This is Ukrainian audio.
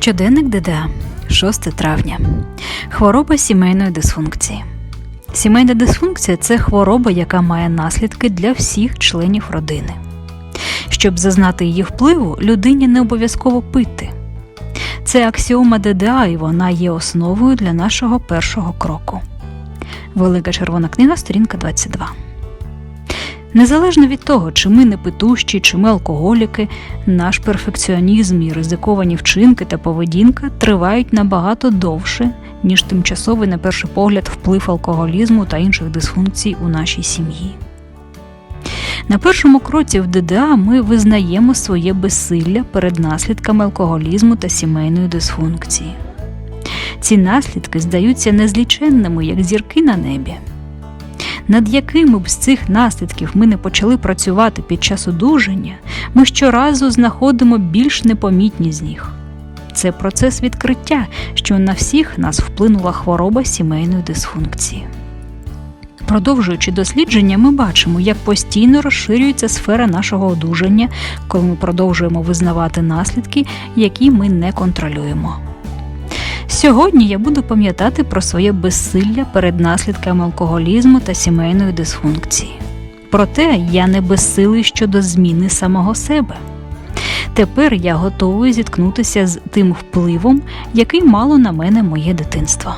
Щоденник ДДА, 6 травня. Хвороба сімейної дисфункції. Сімейна дисфункція це хвороба, яка має наслідки для всіх членів родини. Щоб зазнати її впливу, людині не обов'язково пити. Це аксіома ДДА, і вона є основою для нашого першого кроку. Велика червона книга, сторінка 22. Незалежно від того, чи ми непитущі, чи ми алкоголіки, наш перфекціонізм і ризиковані вчинки та поведінка тривають набагато довше, ніж тимчасовий, на перший погляд, вплив алкоголізму та інших дисфункцій у нашій сім'ї. На першому кроці в ДДА ми визнаємо своє безсилля перед наслідками алкоголізму та сімейної дисфункції. Ці наслідки здаються незліченними, як зірки на небі. Над якими б з цих наслідків ми не почали працювати під час одужання, ми щоразу знаходимо більш непомітні з них. Це процес відкриття, що на всіх нас вплинула хвороба сімейної дисфункції. Продовжуючи дослідження, ми бачимо, як постійно розширюється сфера нашого одужання, коли ми продовжуємо визнавати наслідки, які ми не контролюємо. Сьогодні я буду пам'ятати про своє безсилля перед наслідками алкоголізму та сімейної дисфункції. Проте я не безсилий щодо зміни самого себе. Тепер я готовий зіткнутися з тим впливом, який мало на мене моє дитинство.